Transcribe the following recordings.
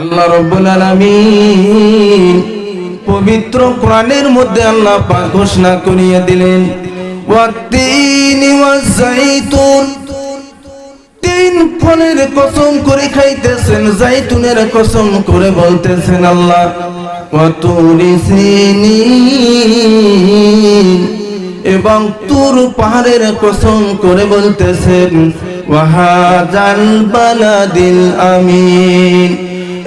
আল্লাহ রব্বুল আলামিন পবিত্র কোরআনের মধ্যে আল্লাহ পাক ঘোষণা করিয়ে দিলেন, ওয়াত্তিনি ওয়াজাইতুন তিন ফলের কসম করে খাইতেছেন জাইতুনের কসম করে বলতেছেন আল্লাহ এবং তুর পাহাড়ের কসম করে বলতেছেন, ওয়াহাজাল বালাদিল আমিন।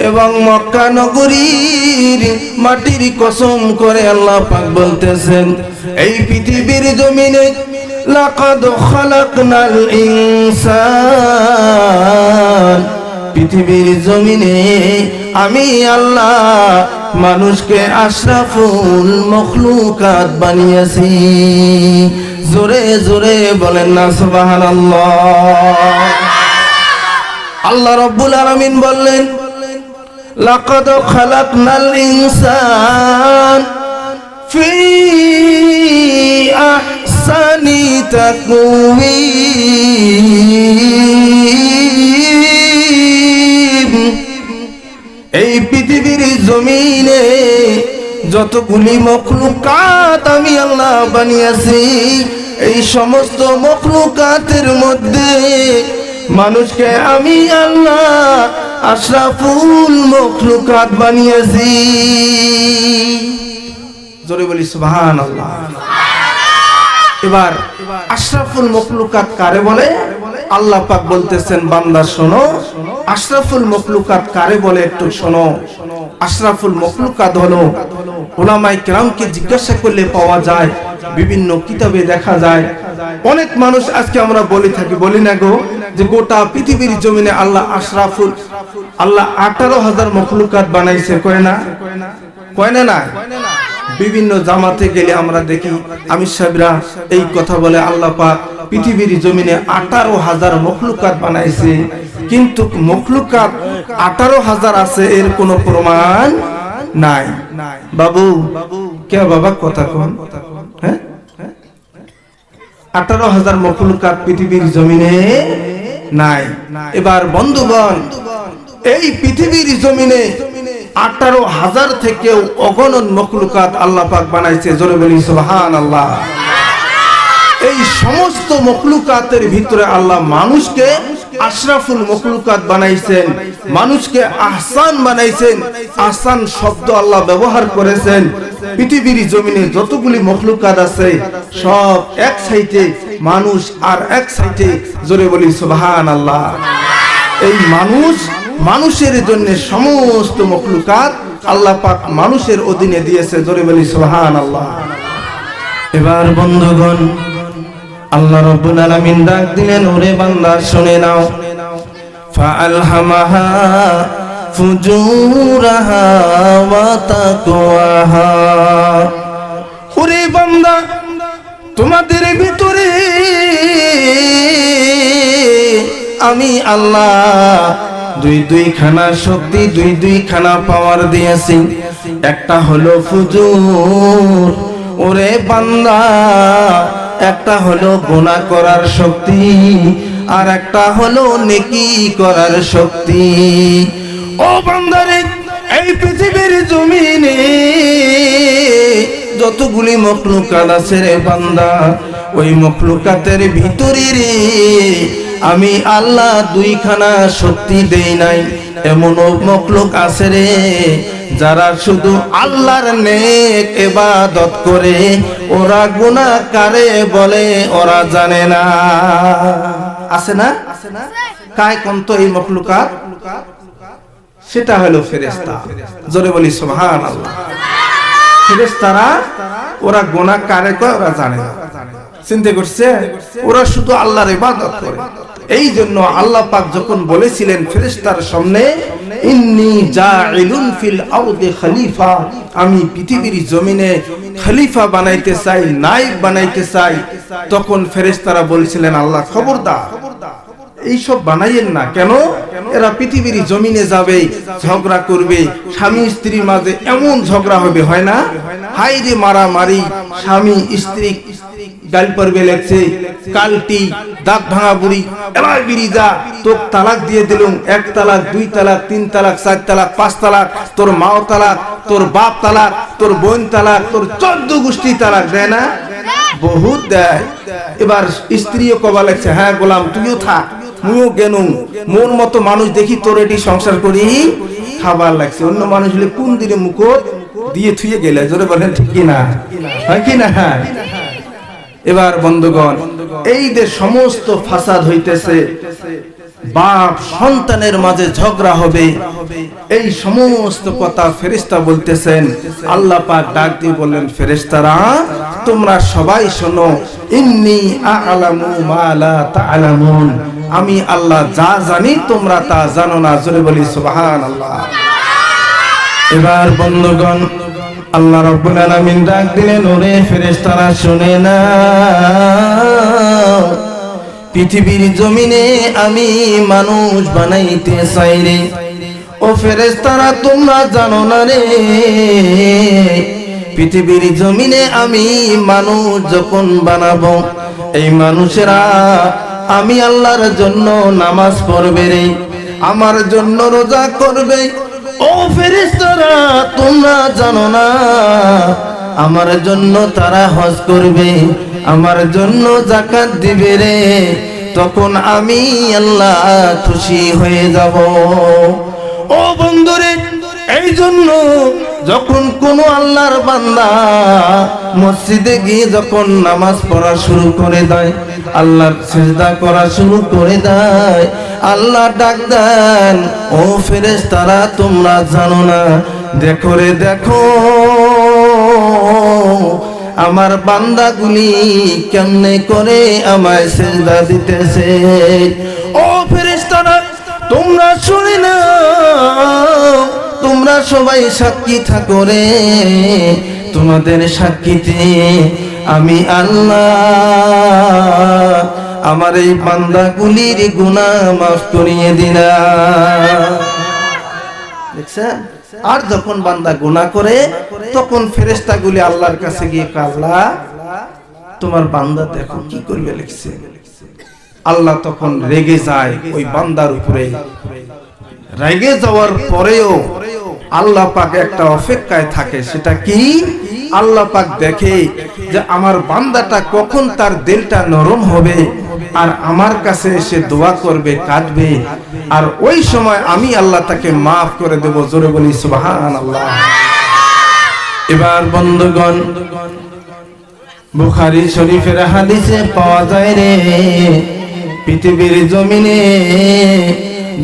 এবং মক্কা নগরীর মাটির কসম করে আল্লাহ পাক বলতেছেন, এই পৃথিবীর জমিনে লাকাদ খালাকনাল ইনসান। পৃথিবীর জমিনে আমি আল্লাহ মানুষকে আশরাফুল মখলুকাত বানিয়েছি। জোরে জোরে বলেন না, সুবহানাল্লাহ। আল্লাহ রব্বুল আলামিন বললেন লাকাদ খালাকনাল ইনসান ফি আহসানি তাকওয়িম। এই পৃথিবীর জমিনে যতগুলি মখলুকাত আমি আল্লাহ বানিয়েছি, এই সমস্ত মখলুকাতের মধ্যে মানুষকে আমি আল্লাহ আশরাফুল মখলুকাত বানিয়েছি। জোরে বলি সুবহান এবার আশরাফুল মখলুকাত কারে বলে? আল্লাহ পাক বলতেছেন, বান্দা, শোনো। আশরাফুল মখলুকাত কারে বলে একটু শোনো। আশরাফুল মখলুকাত হলো ওলামাই কেরামকে জিজ্ঞাসা করলে পাওয়া যায়, বিভিন্ন কিতাবে দেখা যায় অনেক মানুষ আজকে আমরা বলে থাকি বলি না গো যে গোটা পৃথিবীর জমিনে আল্লাহ আশরাফুল আল্লাহ আঠারো হাজার মখলুকাত বানাইছে কয় না? কয় না না? বিভিন্ন জামাতে গেলে আমরা দেখি আমি সাহেবরা এই কথা বলে আল্লাহ পাক পৃথিবীর জমিনে আঠারো হাজার মখলুকাত বানাইছে কিন্তু মখলুকাত আঠারো হাজার আছে এর কোনো প্রমাণ নাই। বাবু। কে বাবা কথা কন। আঠারো হাজার মকুলকার পৃথিবীর জমিনে নাই। এবার বন্ধুগণ, এই পৃথিবীর জমিনে আঠারো হাজার থেকেও অগণন মকলুকাত আল্লাহ পাক বানাইছে, জোরে বলি সুবহান আল্লাহ এই সমস্ত মকলুকাতের ভিতরে আল্লাহ মানুষকে আশরাফুল মখলুকাত বানাইছেন, মানুষকে আহসান বানাইছেন, আহসান শব্দ আল্লাহ ব্যবহার করেছেন। পৃথিবীর জমিনে যতগুলি মখলুকাত আছে, সব এক সাইডে মানুষ আর এক সাইডে জোরে বলি সুবহান আল্লাহ এই মানুষ মানুষের জন্য সমস্ত মখলুকাত আল্লাহ পাক মানুষের অধীনে দিয়েছে, জোরে বলি সুবহান আল্লাহ এবার বন্ধুগণ আল্লাহ রব্বুল আলামিন ডাক দিলেন, ওরে বান্দা, শুনে নাও। ফাআলহামাহা ফুজুরাহা ওয়া তাকওয়াহা। ওরে বান্দা, তোমাদের ভিতরে আমি আল্লাহ দুই দুই খানা শক্তি, দুই দুই খানা পাওয়ার দিয়েছি। একটা হলো ফুজুর। ওরে বান্দা একটা হলো গোনা করার শক্তি, আর একটা হলো নেকি করার শক্তি। ও বান্দারে, এই পৃথিবীর জমিনে যতগুলি মখলুকাত আছে রে বান্দা, ওই মখলুকাতের ভিতরে রে আমি আল্লাহ দুইখানা শক্তি দেই নাই। এমন মখলুক আছে রে যারা শুধু আল্লাহর নেক এবাদত করে, ওরা গুনাহকারে বলে, ওরা জানে না। আছে না? কায় কন্ত এই মখলুকাত? সেটা হলো ফেরেস্তা জোরে বলি সুবহান আল্লাহ ফেরেস্তারা ওরা গোনা কারে কয়, ওরা জানে না। চিন্তা করছে? ওরা শুধু আল্লাহর ইবাদত করে। এই জন্য আল্লাহ পাক যখন বলেছিলেন ফেরেস্তার সামনে, ইন্নি আমি পৃথিবীর জমিনে খালিফা বানাইতে চাই নাইব বানাইতে চাই, তখন ফেরেশতারা বলছিলেন, আল্লাহ খবরদার। এইসব বানাইয়েন না। কেন? এরা পৃথিবীর জমিনে যাবে ঝগড়া করবে স্বামী স্ত্রীর মাঝে এমন ঝগড়া হবে হয় না? হাই রে মারামারি স্বামী স্ত্রী গাল পর্বে লেগছে কালটি দাঁত ভাঙা বুড়ি এবার বিড়ি যা তোর তালাক দিয়ে দিলুম এক তালাক দুই তালাক তিন তালাক চার তালাক পাঁচ তালাক তোর মাও তালাক তোর বাপ তালাক তোর বোন তালাক তোর চোদ্দ গোষ্ঠী তালাক দেয় না? বহুত দেয়। এবার স্ত্রীও কবা লাগছে হ্যাঁ গোলাম তুইও থাক। মোর মতো মানুষ দেখি তোর এটি সংসার করি, খাবার লাগছে। অন্য মানুষ হলে কোন দিনে দিয়ে থুয়ে গেলে? জোরে বলেন না? কি না? এবার বন্ধুগণ, এই যে সমস্ত ফাসাদ হইতেছে, বাপ সন্তানের মাঝে ঝগড়া হবে। এই সমস্ত কথা ফেরেশতা বলতেছেন। আল্লাহ পাক ডাক দিয়ে বললেন, ফেরেশতারা, তোমরা সবাই শোনো, ইন্নি আ'লামু আমি আল্লাহ যা জানি, তোমরা তা জানো না। জোরে বলি, সুবহানাল্লাহ। এবার বন্ধুগণ, আল্লাহ রব্বুল আলামিন ডাক দিলেন, ওরে ফেরেশতারা, শুনে না পৃথিবীর জমিনে আমি মানুষ বানাইতে চাই রে। ও ফেরেশতারা, তোমরা জানো না রে। পৃথিবীর জমিনে আমি মানুষ যখন বানাবো, এই মানুষেরা আমি আল্লাহর জন্য নামাজ পড়বে রে। আমার জন্য রোজা করবে। ও ফেরেশতারা, তোমরা জানো না, আমার জন্য তারা হজ করবে, আমার জন্য জাকাত দিবে রে। তখন আমি আল্লাহ খুশি হয়ে যাব। ও বন্ধুরে এই জন্য যখন কোন আল্লাহর বান্দা মসজিদে গিয়ে যখন নামাজ পড়া শুরু করে দেয়, আল্লাহর সেজদা করা শুরু করে দেয়, আল্লাহ ডাক দেন, ও ফেরেস তারা তোমরা জানো না, দেখো রে, দেখো, আমার বান্দাগুলি কেমনে করে আমায় সেজদা দিতেছে? ও ফেরেশতারা, তোমরা শুনে না সবাই সাক্ষী থাকো রে। তোমাদের সাক্ষীতে আমি আল্লাহ। আমার এই বান্দাগুলির গুনাহ মাফ করিয়ে দেখছেন? আর যখন বান্দা গুনাহ করে, তখন ফেরেশতাগুলি আল্লাহর কাছে গিয়ে আল্লাহ, তোমার বান্দা দেখো কি করবে? লিখছে। আল্লাহ তখন রেগে যায় ওই বান্দার উপরে। রেগে যাওয়ার পরেও আল্লাহ পাক একটা অপেক্ষায় থাকে, সেটা কি? আল্লাহ পাক দেখে যে আমার বান্দাটা কখন তার দিলটা নরম হবে আর আমার কাছে এসে দোয়া করবে, কাঁদবে। আর ওই সময় আমি আল্লাহ তাকে মাফ করে দেব, জোরে বলি সুবহান আল্লাহ এবার বন্ধুগণ, বুখারী শরীফের হাদিসে পাওয়া যায় রে, পৃথিবীর জমিনে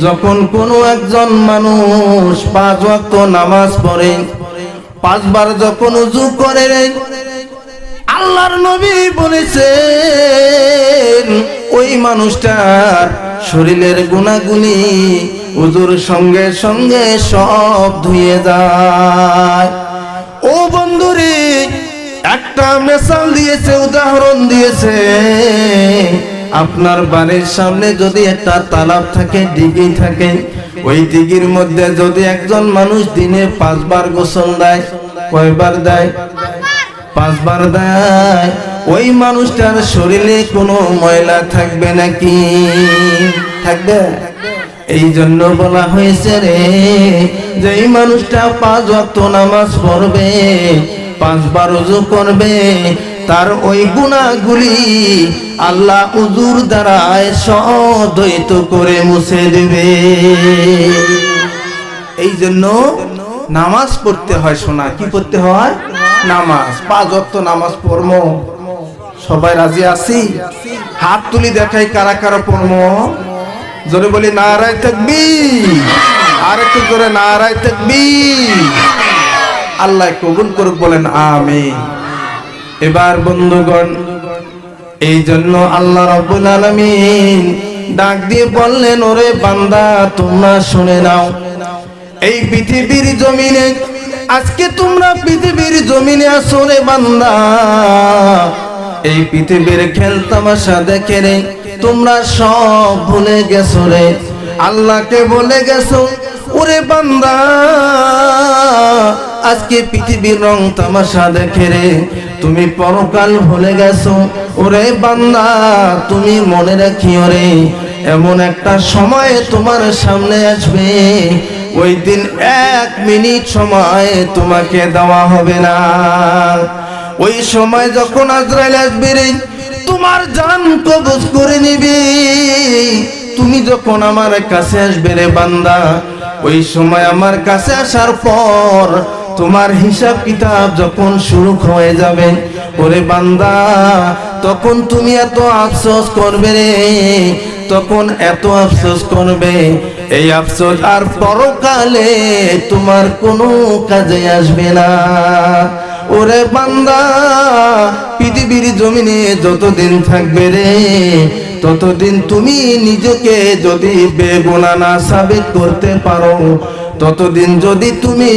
যখন কোনো একজন মানুষ পাঁচ ওয়াক্ত নামাজ পড়ে, পাঁচবার যখন উজু করে আল্লাহর নবী বলেছেন, ওই মানুষটার শরীরের গুণাগুলি উজুর সঙ্গে সঙ্গে সব ধুয়ে যায়। ও বন্ধুরে, একটা মেসাল দিয়েছে, উদাহরণ দিয়েছে। আপনার বাড়ির সামনে যদি একটা তালাব থাকে, ডিগি থাকে, ওই দিঘির মধ্যে যদি একজন মানুষ দিনে পাঁচবার গোসল দেয়, কয়বার দেয়? পাঁচবার দেয়। ওই মানুষটার শরীরে কোনো ময়লা থাকবে নাকি? থাকবে। এই জন্য বলা হয়েছে রে যে এই মানুষটা পাঁচ ওয়াক্ত নামাজ পড়বে, পাঁচবার উজু করবে তার ওই গুণাগুলি আল্লাহ উজুর দ্বারায় সদ্বৈত করে মুছে দেবে। এই জন্য নামাজ পড়তে হয় শোনা কি পড়তে হয়? নামাজ। পাঁচ নামাজ পড়ম সবাই রাজি আছি? হাত তুলি দেখাই কারা কারা পড়মো জোরে বলি, নারায় থাকবি আর একটু জোরে, নারায় থাকবি আল্লাহ কবুল করুক, বলেন আমিন। এবার বন্ধুগণ এই জন্য আল্লাহ রাব্বুল আলামিন ডাক দিয়ে বললেন, ওরে বান্দা, তোমরা শুনে নাও, এই পৃথিবীর জমিনে, আজকে তোমরা পৃথিবীর জমিনে আসো রে বান্দা। এই পৃথিবীর খেলতামাশা দেখে রে, তোমরা সব ভুলে গেছো রে। আল্লাহকে বলে গেছো, ওরে বান্দা আজকে পৃথিবীর রং তামাশা দেখে রে। তুমি পরকাল ভুলে গেছো। ওরে বান্দা, তুমি মনে রাখিও রে, এমন একটা সময় তোমার সামনে আসবে। ওই দিন এক মিনিট সময় তোমাকে দেওয়া হবে না। ওই সময় যখন আজরাইল আসবে রে, তোমার জান কবজ করে নিবে। তুমি যখন আমার কাছে আসবে রে বান্দা, ওই সময় আমার কাছে আসার পর তোমার হিসাব কিতাব যখন শুরু হয়ে যাবে, ওরে বান্দা, তখন তুমি এত আফসোস করবে রে, তখন এত আফসোস করবে। এই আফসোস আর পরকালে তোমার কোনো কাজে আসবে না। ওরে বান্দা, পৃথিবীর জমিনে যতদিন থাকবে রে, ততদিন তুমি নিজেকে যদি বেগুনা না সাবিত করতে পারো ততদিন যদি তুমি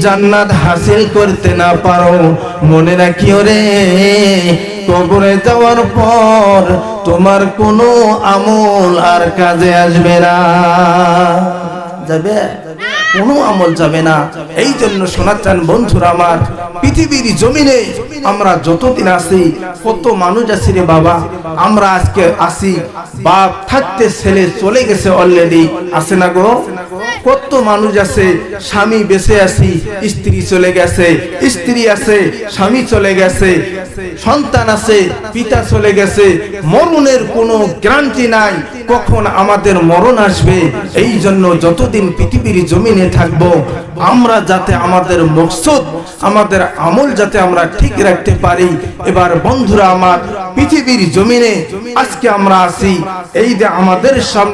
জান্নাত হাসিল করতে না পারো, মনে রাখিও রে, কবরে যাওয়ার পর তোমার কোনো আমল আর কাজে আসবে না। যাবে? কোনো আমল যাবে না। এই জন্য শোনা শোনাচ্ছেন বন্ধুরা আমার, পৃথিবীর জমিনে আমরা যতদিন আছি, কত মানুষ আছি রে বাবা। আমরা আজকে আসি বাপ থাকতে ছেলে চলে গেছে অলরেডি আছে না গো? কত মানুষ আছে, স্বামী বেঁচে আছি, স্ত্রী চলে গেছে, স্ত্রী আছে, স্বামী চলে গেছে, সন্তান আছে, পিতা চলে গেছে, মরণের কোনো গ্যারান্টি নাই, কখন আমাদের মরণ আসবে? এই জন্য যতদিন পৃথিবীর জমিনে থাকব, আমরা যাতে আমাদের মকসদ, আমাদের আমল যাতে আমরা ঠিক রাখতে পারি, এবার বন্ধুরা আমার পৃথিবীর জমিনে আজকে আমরা আসি এই যে আমাদের সামনে